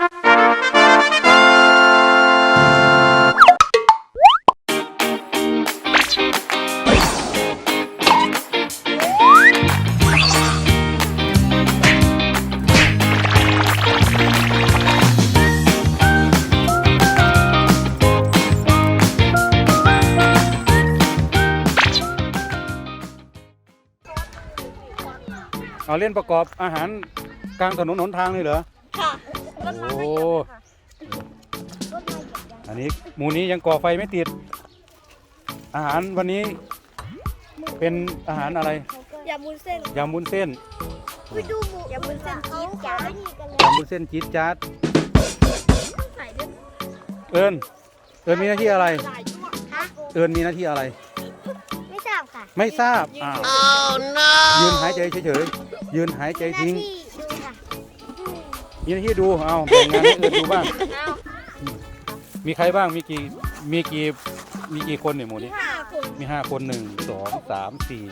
เอาเล่นประกอบอาหารกลางถนนหนทางเลยเหรอ ค่ะ โอ้อันนี้หมูนี้ยังก่อไฟไม่ติด อาหารวันนี้เป็นอาหารอะไรยำมุนเส้นยำวุ้นเส้นไปดูหมูยำมุนเส้นจี๊ดจ้าดยำวุ้นเส้นจี๊ดจ๊าดใส่ด้วยเอิญเอิญมีหน้าที่อะไรหลายช่วงฮะเอิญมีหน้าที่อะไร ไม่ทราบค่ะไม่ทราบอ้าว ยืนหายใจเฉยๆยืนหายใจทิ้งดูค่ะ มีหน้าที่ดูเอาแบ่งงานให้เอิญดูบ้าง เอามีใครบ้างมีกี่มีกี่มีกี่คนเนี่ยหมูนี้ห้าคนมีห้าคนหนึ่งสองสามสี่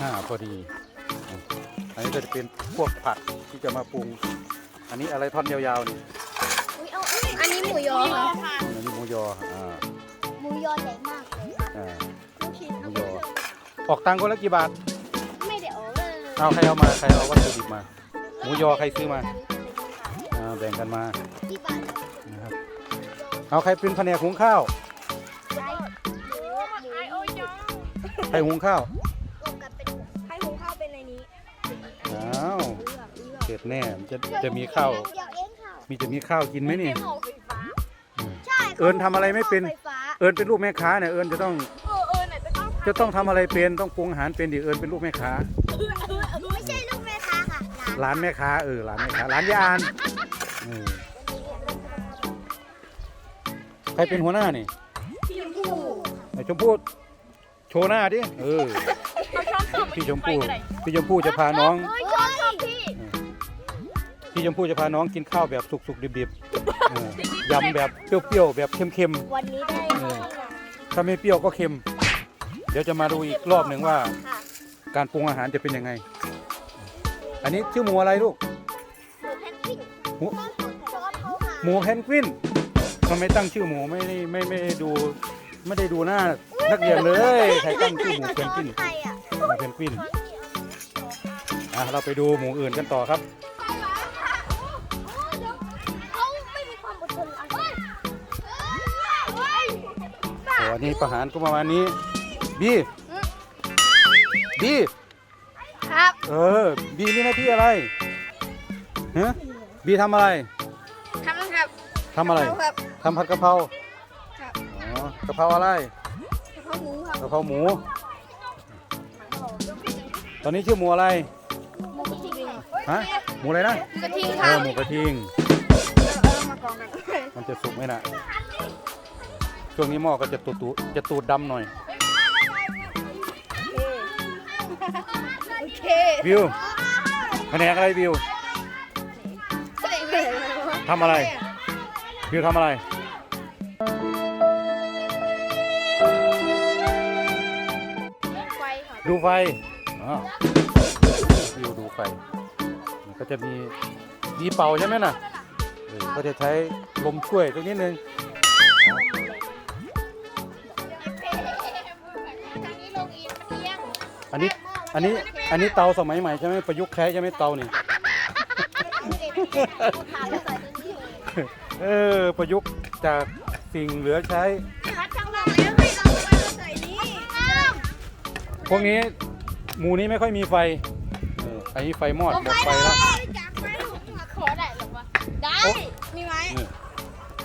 ห้าพอดี อันนี้ก็จะเป็นพวกผักที่จะมาปรุง อันนี้อะไรท่อนยาวๆนี่อันนี้หมูยอค่ะอันนี้หมูยออ่าหมูยอใหญ่มากเลยอ่าหมูยอออกตังค์คนละกี่บาท ไม่ได้ออกเลยเอาใครเอามาใครเอาวัตถุดิบมา หมูยอใครซื้อมาอ่าแบ่งกันมาที่บาทนะครับเอาใครเป็นแผนกหุงข้าวใช้หมูหมูใครหุงข้าวรวมกันเป็นให้หุงข้าวเป็นในนี้อ้าวเสร็จแน่มันจะจะมีข้าวเดี๋ยวเองค่ะมีจะมีข้าวกินไหมนี่ใช่เอิญทำอะไรไม่เป็นไฟฟ้าเอิญเป็นลูกแม่ค้าเนี่ยเอิญจะต้องเออเออไหนจะต้องจะต้องทำอะไรเป็นต้องปรุงอาหารเป็นดิเอิญเป็นลูกแม่ค้าไร้านแม่ค้าเออร้านแม่ค้าร้านยาอานเออใครเป็นหัวหน้านี่พี่ชมพู่ไอ้ชมพู่โชว์หน้าดิเออพี่ชมพู่พี่ชมพู่จะพาน้อง เฮ้ยชอบชอบพี่พี่ชมพู่จะพาน้องกินข้าวแบบสุกๆดิบๆเออยำแบบเปรี้ยวๆแบบเค็มวันนี้ได้เออๆถ้าไม่เปรี้ยวก็เค็ม เดี๋ยวจะมาดูอีกรอบหนึ่งว่า ค่ะ การปรุงอาหารจะเป็นยังไง อันนี้ชื่อหมูอะไรลูก หมูแพนกวินหมูซอสเขาค่ะหมูเพนกวินทำไมตั้งชื่อหมูไม่ได้ไม่ไม่ได้ดู ไม่ได้ดูหน้านักเรียนเลยใครตั้งชื่อหมูเพนกวินใครอะหมูเพนกวินอะเราไปดูหมูอื่นกันต่อครับเขาไม่มีความอดทนอะไรโอ้อันนี้ประหารก็ประมาณนี้บีบี ครับ เออ บีมีหน้าที่อะไรฮะบีทำอะไรทำนะครับทำอะไรครับทำผัดกะเพราครับอ๋อกะเพราอะไรข้าวหมูครับกะเพราหมู ตอนนี้ชื่อหมูอะไรหมูกระทิงฮะหมูอะไรนะกระทิงคเอรัอบหมูกระทิงเอามากองกันมันจะสุกไหมน่ะช่วงนี้หม้อก็จะตูดตูดจะตูดดำหน่อยโอ เควิวแผนกอะไรวิวทำอะไร วิวทำอะไรไฟค่ะดูไฟอ๋อวิวดูไฟมันก็จะมีดีเป่าใช่ไหมน่ะเออก็จะใช้ลมช่วยตรงนี้นึงอันนี้ อันนี้อันนี้เตาสมัยใหม่ใช่ไหมประยุกต์ใช้ใช่ไหมเตานี่เออประยุกต์จากสิ่งเหลือใช้ พวกนี้หมูนี้ไม่ค่อยมีไฟเอออันนี้ไฟมอดหมดไฟแล้วขอได้หรอวะได้มีไหมนี่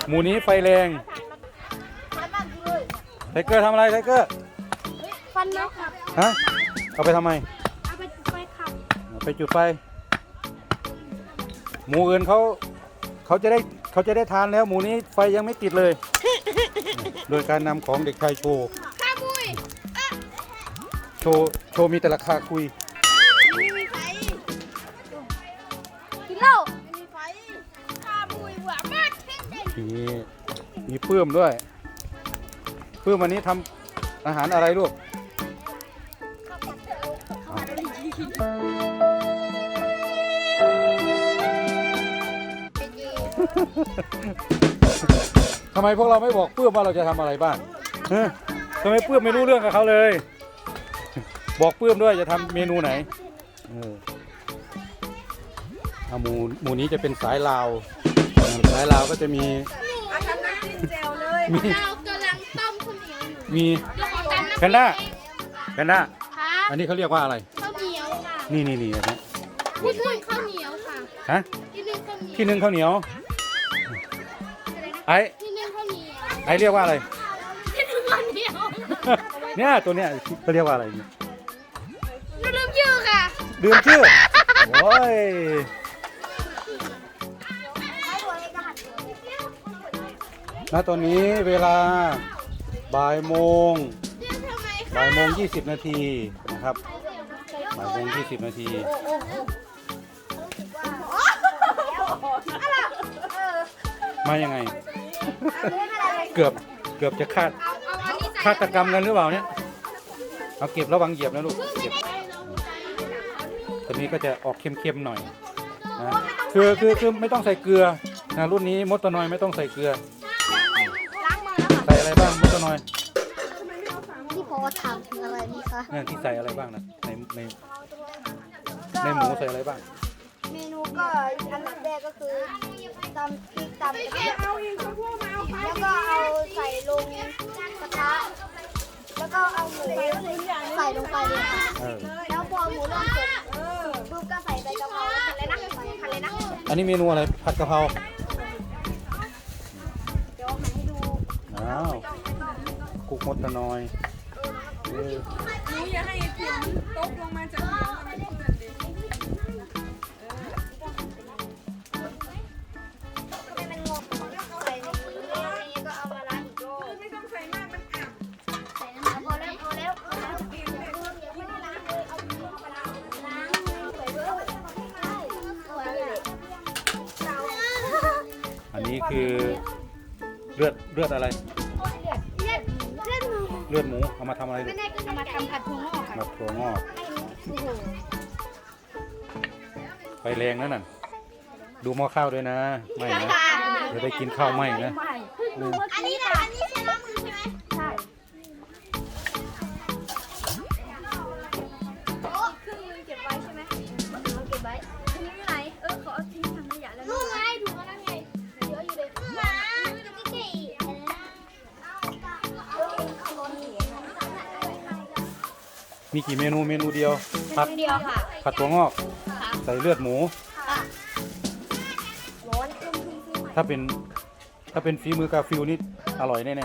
หมูนี้ไฟแรงไทเกอร์ทำอะไรไทเกอร์ฟันแล้วครับฮะ เอาไปทำไม เอาไปไปขับเอาไปจุดไฟ หมูอื่นเขาเขาจะได้เขาจะได้ทานแล้ว หมูนี้ไฟยังไม่ติดเลย โดยการนำของเด็กชายโชว์ข้าบุยโชว์โชว์มีแต่ราคาคุย ไม่มีไฟกินเหล้าไม่มีไฟข้าบุยหวานมากเท่เด่นมีมีเพื่อมด้วย เพื่อมวันนี้ทำอาหารอะไรลูกเป็นยี ทำไมพวกเราไม่บอกเปื้มว่าเราจะทำอะไรบ้างฮะทำไมเปื้มไม่รู้เรื่องกับเขาเลย บอกเปื้มด้วยจะทำเมนูไหนเออเอาหมูหมูนี้จะเป็นสายลาว สายลาวก็จะมีเอาทำน้ำจิ้มแจ่วเลยมีเรากำลังต้มข้าวเหนียวอยู่มีเดี๋ยวขอตำน้ำแพนด้าแพนด้าค่ะอันนี้เขาเรียกว่าอะไรข้าวเห นียวค่ะนี่นี่นี่อันนี้ที่นึ่งข้าวเหนียวค่ะฮะที่นึ่งข้าวเหนียวที่นึ่งข้าวเหนียวไอ้ที่นึ่งข้าวเหนียวไอ้เรียกว่าอะไรที่นึ่งข้าวเหนียวเนี่ยตัวเนี้ยเขาเรียกว่าอะไรเนี่ยหนูลืมชื่อค่ะลืมชื่อโอ้ยณตอนนี้เวลาบ่ายโมงเรียกทำไมคะบ่ายโมงยี่สิบนาทีนะครับ บ่ายโมงยี่สิบนาทีมายังไง เกือบเกือบจะคาดเอาเอาอันนี้ใส่ฆาตกรรมกันหรือเปล่าเนี่ยเอาเก็บระวังเหยียบนะลูกเก็บตัวนี้ก็จะออกเค็มๆหน่อยนะคือคือคือไม่ต้องใส่เกลือนะรุ่นนี้มดตะนอยไม่ต้องใส่เกลือล้างมือแล้วค่ะใส่อะไรบ้างมดตะนอยพี่พอถามถึงอะไรนี่คะเนี่ยที่ใส่อะไรบ้างนะ ในในในหมูใส่อะไรบ้าง เมนูก็อันดับแรกก็คือตำพริกตำกระเทียมเอาอีกชมพู่มาเอาไปแล้วก็เอาใส่ลงกระทะแล้วก็เอาหมูใส่ลงไปเลยค่ะเออ แล้วพอหมูเริ่มสุกปุ๊บก็ใส่ใบกะเพราผัดเลยนะผัดเลยนะอันนี้เมนูอะไรผัดกะเพราเดี๋ยวหันให้ดูอ้าวกุกมดตะนอยเออหนูอย่าให้ผิวตกลงมาจากหนียวมันเปื้อนดิก็ไม่เป็นงงใส่ในนี้นี่ก็เอามาล้างอีกรอบไม่ต้องใส่มากมันอับใส่น้ำมันพอแล้วพอแล้วพอแล้วเปลี่ยนเยยังไม่ได้ล้างเลยเอาไปล้างล้างใส่ด้วยสวยเลยเตาอันนี้คือเลือดเลือดอะไร เลือดหมูเอามาทำอะไรลูไม่กได้ก็เอามาทำผัดถั่วงอกค่ะมาถั่วงอกโอ้โหไฟแรงนั่นน่ะดูหม้อข้าวด้วยนะ ไม่นะเดี๋ยวได้กินข้าวไหมนะอืมอันนี้นะอันนี้ มีกี่เมนูเมนูเดียวผัดเดียวค่ะผัดถั่วงอกใส่เลือดหมูร้อนขึ้นขึ้นขึ้นถ้าเป็นถ้าเป็นฝีมือกาฟิวนี่อร่อยแน่ๆอ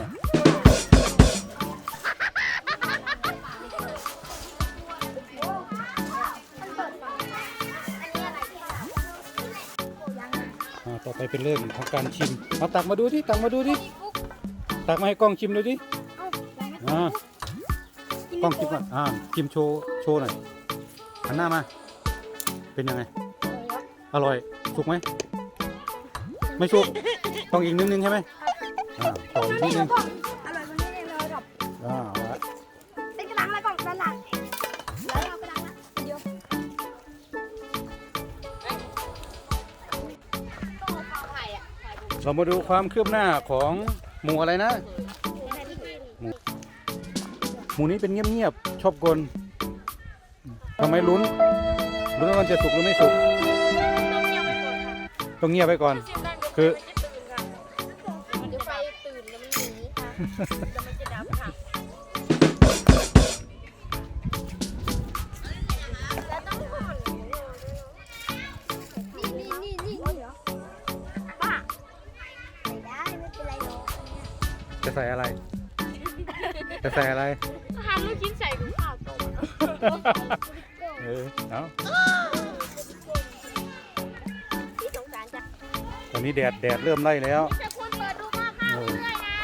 ่าต่อไปเป็นเรื่องของการชิมเอาตักมาดูดิตักมาดูดิตักมาให้กล้องชิมดูดิอ่า กล้องชิมก่อนอ่าชิมโชว์โชว์หน่อยหันหน้ามา เป็นยังไง อร่อยสุกไหม ไม่สุกต้องอีกนิดนึงใช่ไหมอ่าต่ออีกนิดนึงอร่อยกว่านี้เลยเราดับอ่าเอาละเป็นกระลังแล้วก่อนกระลังแล้วเรากระลังนะเดี๋ยวเรามาดูความคืบหน้าของหมูอะไรนะ มูนี้เป็นเงียบๆชอบกลทำไมลุ้นลุ้นว่ามันจะสุกหรือไม่สุกต้องเงียบไปก่อน คือ เดี๋ยวไฟตื่นแล้วมันหนีค่ะนี่นี่นี่นี่เหรอป้าใส่ได้ไม่เป็นไรหรอกจะใส่อะไร จะใส่อะไร ทำลูกชิ้นใส่ถุงข้าวต้มเออเอาพี่สงสารจ้ะตอนนี้แดดแดดเริ่มไล่แล้วจะคุณเปิดดูหม้อข้าวโอ้ด้วยนะ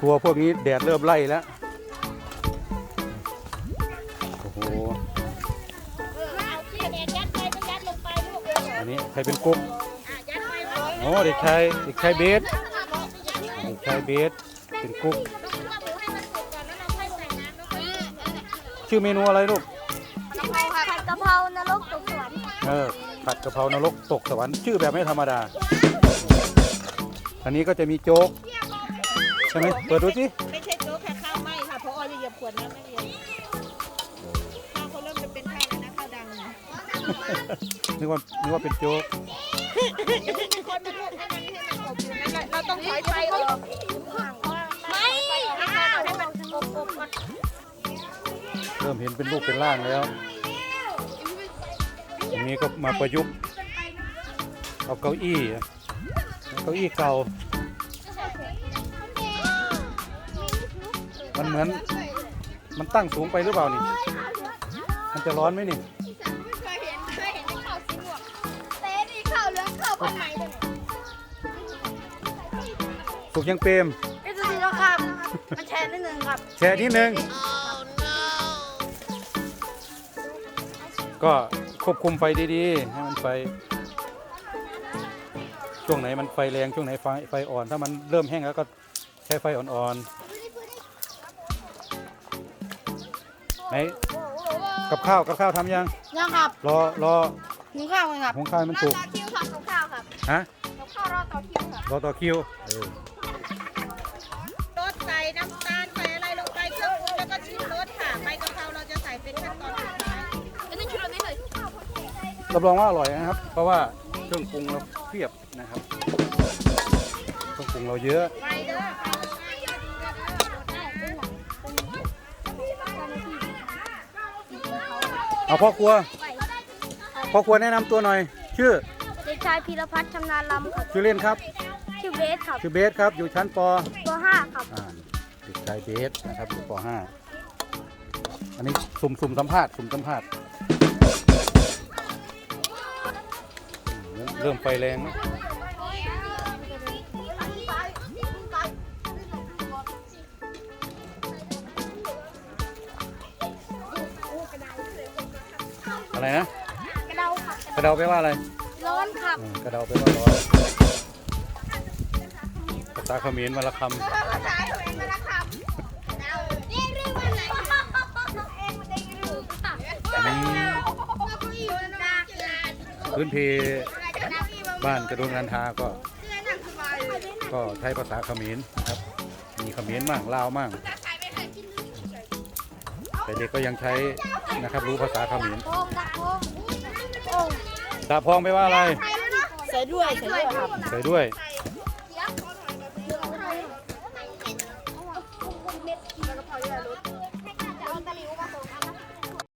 กลัวพวกนี้แดดเริ่มไล่แล้วโอ้โหเออเอาที่แดดยัดไปก็ยัดลงไปลูกเอออันนี้ใครเป็นกุ๊กอะยัดไปไว้อ๋อเด็กชายเด็กชายเบสเด็กชายเบส เป็นกุ๊กต้องคิดว่าหมูให้มันสุกก่อนแล้วเราค่อยใส่น้ำแล้วค่อยชื่อเมนูอะไรลูกกะเพราค่ะผัดกะเพรานรกตกสวรรค์เออผัดกะเพรานรกตกสวรรค์ชื่อแบบไม่ธรรมดา อันนี้ก็จะมีโจ๊กใช่ไหมเปิดดูสิไม่ใช่โจ๊กแค่ข้าวไหม้ค่ะเพราะออยเหยียบขวดน้ำไม่เย็นข้าวเขาเริ่มจะเป็นข้าวแล้วนะข้าวดังนะนึกว่านึกว่าเป็นโจ๊กมีคนมาลูกให้มันให้มันอบอยู่นั่นแหละเราต้องถอยไฟออก ริ่มเห็นเป็นรูปเป็นร่างแล้วอันนี้ก็มาประยุกต์เอาเก้าอี้เอาเก้าอี้เก่า มันเหมือนมันตั้งสูงไปหรือเปล่านี่ มันจะร้อนไหมนี่เคยเห็นเคยเห็นในข่าวสีหมวกเต้นี่ข่าวเรื่องข่าวคนใหม่เลยสุกยังเปรมเป็นสีแล้วครับมันแชร์นิดนึงครับ แชร์นิดนึง ก็ควบคุมไฟดีๆ ให้มันไฟ ช่วงไหนมันไฟแรงช่วงไหนไฟไฟอ่อน ถ้ามันเริ่มแห้งแล้วก็ใช้ไฟอ่อนๆไหนกับข้าวกับข้าวทำยัง ยังครับรอรอหุงข้าวกันครับหุงข้าวให้มันสุกต่อคิวครับหุงข้าวครับฮะหุงข้าวรอต่อคิวครับรอต่อคิวเออ รับรองว่าอร่อยนะครับ เพราะว่าเครื่องปรุงเราเพียบนะครับเครื่องปรุงเราเยอะไปเด้อไปเด้อเอาพ่อครัวพ่อครัวแนะนำตัวหน่อย ชื่อเด็กชายพีรพัฒน์ชำนาญลำครับ ชื่อเล่นครับ ชื่อเบสครับชื่อเบสครับ อยู่ชั้นปป .5 ครับ อ่าเด็กชายเบสนะครับอยู่ป .5 อันนี้สุ่มสุ่มสัมภาษณ์สุ่มสัมภาษณ์ ริ่มไฟแรงแล้วอะไรนะ กระเดาครับกระเดาแปลว่าอะไร ร้อนครับอืมกระเดาแปลว่าร้อนภาษาเขมรมาละคภาษาเขมรมาแล้วครับเรียกเรียกว่าอะไรครับเองมันได้ยินหรือเปล่าำอันนี้ พื้นเพ บ้านกระโดนกันทาก็ ก็ใช้ภาษาเขมรนะครับ มีเขมรมั่งลาวมั่งแต่เด็กก็ยังใช้นะครับรู้ภาษาเขมรโอ้ดักโอ้โอ้ดาบพองไปลว่าอะไร ใส่ด้วยใส่ด้วยครับใส่ด้วยใส่